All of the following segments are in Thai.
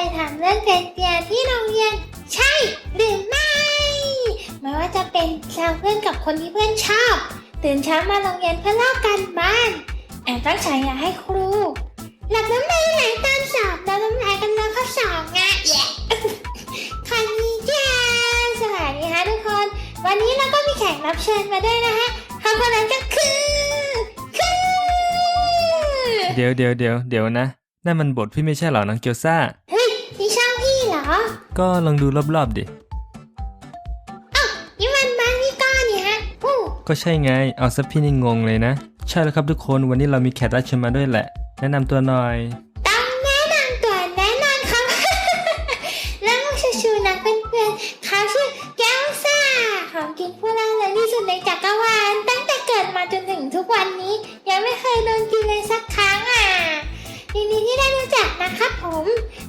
ยทำเรื่องเรียนเรียนที่โรงเรียน ใช่หรือไม่ไม่ว่าจะเป็นแซวเพื่อนกับคนที่เพื่อนชอบ ตื่นเช้ามาโรงเรียนเพื่อลอกการบ้านแอบตั้งฉายาให้ครู หลับน้ำลายไหลตอนสอบแล้วน้ำลายกันเลยข้อสอบไงแย่คันนี้จ้าสวัสดีค่ะทุกคน วันนี้เราก็มีแขกรับเชิญมาด้วยนะฮะเขาคนนั้นก็คือคือเดี๋ยวเดี๋ยวเดี๋ยวเดี๋ยวนะนั่นมันบทพี่ไม่ใช่เหรอน้องเกียวซ่า เฮ้ยนี่ช่างพี่เหร อก็ลองดูรอบๆดินี่มันบ้านพี่ก้อนนี่ฮะอู้ก็ใช่ไง เอาซะพี่นี่งงเลยนะ ใช่แล้วครับทุกคนวันนี้เรามีแขกรับเชิญมาด้วยแหละ แนะนำตัวหน่อย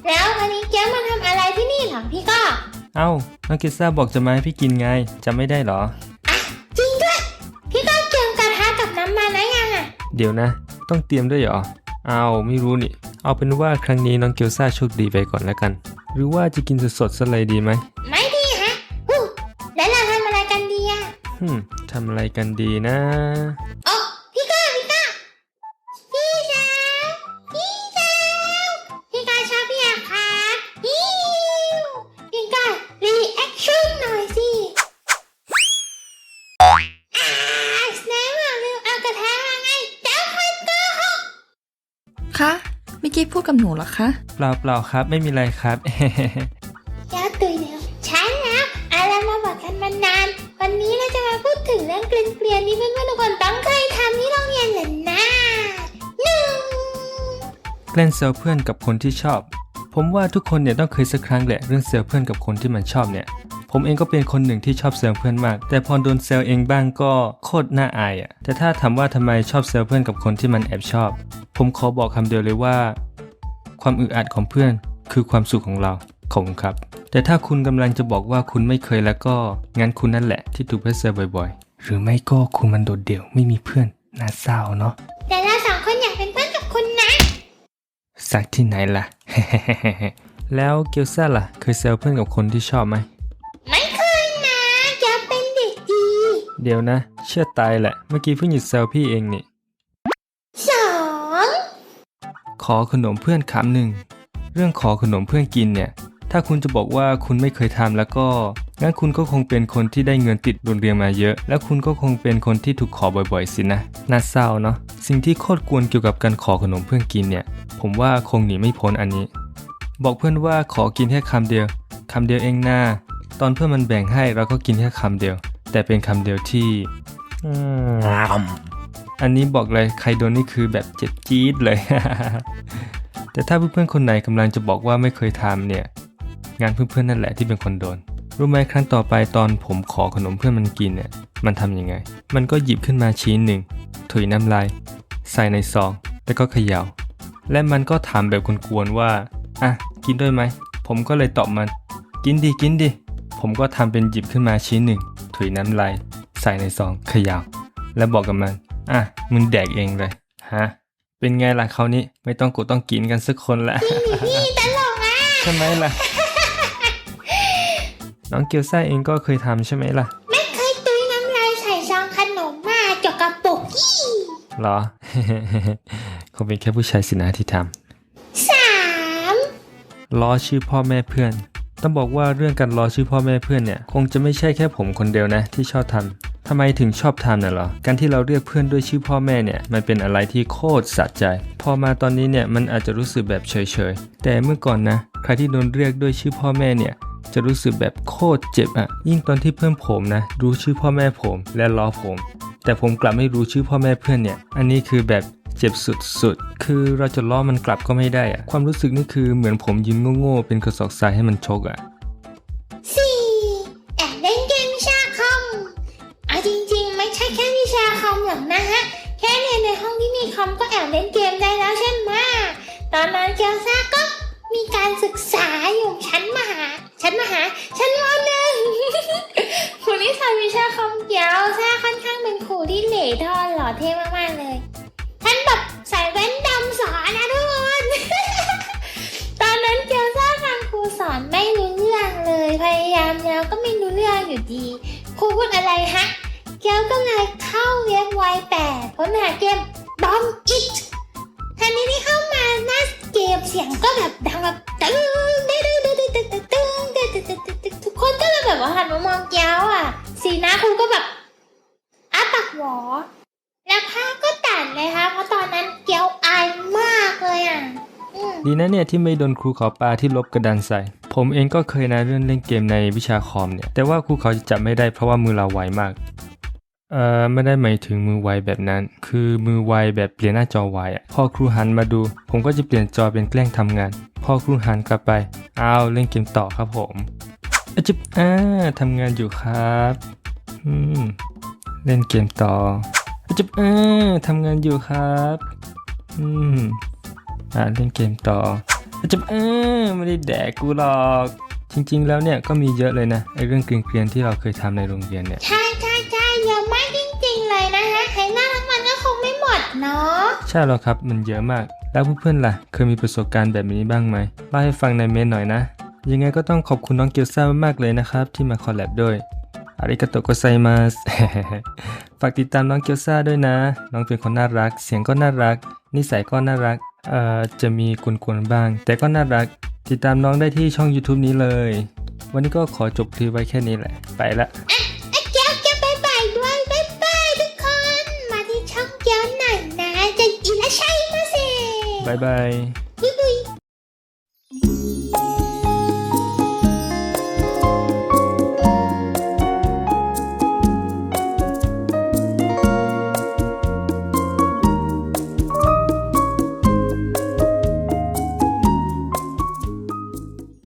แล้ววันนี้แก้วมาทำอะไรที่นี่เหรอพี่ก็เอ้าน้องเกียวซ่าบอกจะมาให้พี่กินไงจำไม่ได้เหรอจริงด้วย พี่ก็เตรียมกระทะกับน้ำมันแล้วยังอะ เดี๋ยวนะ ต้องเตรียมด้วยเหรอเอาไม่รู้นี่ เอาเป็นว่าครั้งนี้น้องเกียวซ่าโชคดีไปก่อนแล้วกัน หรือว่าจะกินสดๆซะเลยดีไหมไม่ดีฮะอู้แล้วเราทำอะไรกันดีอะ ฮึมทำอะไรกันดีนะ โอ้ กี้พูดกับหนูเหรอคะ เปล่าเปล่าๆครับ ไม่มีอะไรครับ เจ้าตุยเดียวใช่แล้วอะไรมาบอกกันมานาน วันนี้เราจะมาพูดถึงเรื่องเกลียนๆที่เพื่อนๆทุกคนต้องเคยทำที่โรงเรียนเหรอนะหนึ่งเล่นเซลเพื่อนกับคนที่ชอบ ผมว่าทุกคนเนี่ยต้องเคยสักครั้งแหละเรื่องเซลเพื่อนกับคนที่มันชอบเนี่ย ผมเองก็เป็นคนหนึ่งที่ชอบเซลเพื่อนมาก แต่พอโดนเซลเองบ้างก็โคตรน่าอายอะ่ะแต่ถ้าถามว่าทำไมชอบเซลเพื่อนกับคนที่มันแอบชอบ ผมขอบอกคำเดียวเลยว่า ความอึดอัดของเพื่อนคือความสุขของเราขอบคุณครับ แต่ถ้าคุณกำลังจะบอกว่าคุณไม่เคยแล้วก็งั้นคุณนั่นแหละที่ถูกเพื่อนเซลบ่อยๆ หรือไม่ก็คุณมันโดดเดี่ยวไม่มีเพื่อนน่าเศร้าเนาะแต่เราสองคนอยากเป็นเพื่อนกับคุณนะสักที่ไหนล่ะแล้วเกียวซ่าล่ะ เคยเซลเพื่อนกับคนที่ชอบไหมไม่ เดี๋ยวนะ เชื่อตายแหละ เมื่อกี้เพิ่งหยุดเซลพี่เองนี่ สองขอขนมเพื่อนคำหนึ่ง เรื่องขอขนมเพื่อนกินเนี่ย ถ้าคุณจะบอกว่าคุณไม่เคยทำแล้วก็ งั้นคุณก็คงเป็นคนที่ได้เงินติดโรงเรียนมาเยอะ แล้วคุณก็คงเป็นคนที่ถูกขอบ่อยๆสินะ น่าเศร้าเนาะ สิ่งที่โคตรกวนเกี่ยวกับการขอขนมเพื่อนกินเนี่ย ผมว่าคงหนีไม่พ้นอันนี้ บอกเพื่อนว่าขอกินแค่คำเดียวคำเดียวเองหน้า ตอนเพื่อนมันแบ่งให้เราก็กินแค่คำเดียว แต่เป็นคำเดียวที่อืมอันนี้บอกเลยใครโดนนี่คือแบบเจ็บจี๊ดเลย แต่ถ้าเพื่อนๆคนไหนกำลังจะบอกว่าไม่เคยทำเนี่ย งานเพื่อนๆนั่นแหละที่เป็นคนโดน รู้ไหมครั้งต่อไปตอนผมขอขนมเพื่อนมันกินเนี่ย มันทำยังไง มันก็หยิบขึ้นมาชิ้นหนึ่ง ถุยน้ำลาย ใส่ในซอง แล้วก็เขยา่า และมันก็ถามแบบกวนๆว่า อะ กินด้วยไหม ผมก็เลยตอบมัน กินดิ กินดิ ผมก็ทำเป็นหยิบขึ้นมาชิ้นหนึ่ง ถุยน้ำลายใส่ในซองเขยา่าแล้วบอกกับมัน อะ มึงแดกเองเลย ฮะ เป็นไงล่ะคราวนี้ ไม่ต้องกูต้องกินกันสักคนละพี่ตลกอะใช่ไหมล่ะ น้องเกียวซ่าเองก็เคยทำใช่ไหมล่ะ ไม่เคยตุยน้ำลายใส่ซองขนมมาจกกระปุกยี่เหรอ คงเป็นแค่ผู้ชายสินะที่ทสามำล้อชื่อพ่อแม่เพื่อน ต้องบอกว่าเรื่องการล้อชื่อพ่อแม่เพื่อนเนี่ยคงจะไม่ใช่แค่ผมคนเดียวนะที่ชอบทำทำไมถึงชอบทำน่ะหรอ การที่เราเรียกเพื่อนด้วยชื่อพ่อแม่เนี่ย มันเป็นอะไรที่โคตรสะใจ พอมาตอนนี้เนี่ยมันอาจจะรู้สึกแบบเฉยๆ แต่เมื่อก่อนนะ ใครที่โดนเรียกด้วยชื่อพ่อแม่เนี่ยจะรู้สึกแบบโคตรเจ็บอะยิ่งตอนที่เพื่อนผมนะรู้ชื่อพ่อแม่ผมและล้อผม แต่ผมกลับไม่รู้ชื่อพ่อแม่เพื่อนเนี่ย อันนี้คือแบบ เจ็บสุดๆ คือเราจะล้อมันกลับก็ไม่ได้อะความรู้สึกนี่คือเหมือนผมยืนโง่ๆเป็นกระสอบทรายให้มันชกอะสี่แอบเล่นเกมวิชาคอมเอาจริงๆ ไม่ใช่แค่วิชาคอมหรอกนะฮะ แค่เรียนในห้องที่มีคอมก็แอบเล่นเกมได้แล้วใช่ไหมตอนนั้นเกียวซาก็มีการศึกษาอยู่ชั้นมหาชั้นมหาชั้นมหนึ่งครูที่สอนวิชาคอมเกียวซาค่อนข้างเป็นครูที่เหล่ทอนหล่อเท่มากๆเลย อยู่ดีครูพูดอะไรฮะเกียวก็เลยเข้าเว็บไวแปดค้นหาเกมบอมอิททันนี้ที่เข้ามาหน้าเกมเสียงก็แบบดังแบบตึ้งตึ้งตึ้งตึ้งตึ้งตึ้งตึ้งตึ้งตึ้งตึ้งตึ้งตึ้งทุกคนก็เลยแบบว่าหันมามองเกียวอะ สีหน้าครูก็แบบอ้าปากหวอ ดีนะเนี่ยที่ไม่โดนครูเขาปาที่ลบกระดานใส่ ผมเองก็เคยนะเรื่องเล่นเกมในวิชาคอมเนี่ย แต่ว่าครูเขาจะจับไม่ได้เพราะว่ามือเราไวมาก เอ่อไม่ได้หมายถึงมือไวแบบนั้น คือมือไวแบบเปลี่ยนหน้าจอไวอะพอครูหันมาดู ผมก็จะเปลี่ยนจอเป็นแกล้งทำงาน พอครูหันกลับไป อ้าวเล่นเกมต่อครับผมอะจิบอ่าทำงานอยู่ครับอืมเล่นเกมต่ออะจิบอ่าทำงานอยู่ครับอืม เล่นเกมต่ออะจิบอ่าไม่ได้แดกกูหรอก จริง ๆ แล้วเนี่ยก็มีเยอะเลยนะไอเรื่องเกรียนๆที่เราเคยทำในโรงเรียนเนี่ยใช่ใช่ใช่เยอะมากจริงๆเลยนะคะใครหน้าทั้งวันก็คงไม่หมดเนาะใช่แล้วครับมันเยอะมาก แล้วเพื่อนๆล่ะ เคยมีประสบการณ์แบบนี้บ้างไหมเล่าให้ฟังในเมนหน่อยนะ ยังไงก็ต้องขอบคุณน้องเกียวซ่ามากๆเลยนะครับ ที่มาคอลแลบด้วยอาริกาโตโกไซมาสฝากติดตามน้องเกียวซ่าด้วยนะ น้องเป็นคนน่ารัก เสียงก็น่ารัก นิสัยก็น่ารักเอ่อจะมีกวนๆบ้าง แต่ก็น่ารัก ติดตามน้องได้ที่ช่อง YouTube นี้เลย วันนี้ก็ขอจบคลิปไว้แค่นี้แหละ ไปละไอ้เกียวเกียวบายบายด้วยบายบายทุกคน มาที่ช่องเกียวหน่อยนะ จะอีละใช่มาสิบ๊ายบาย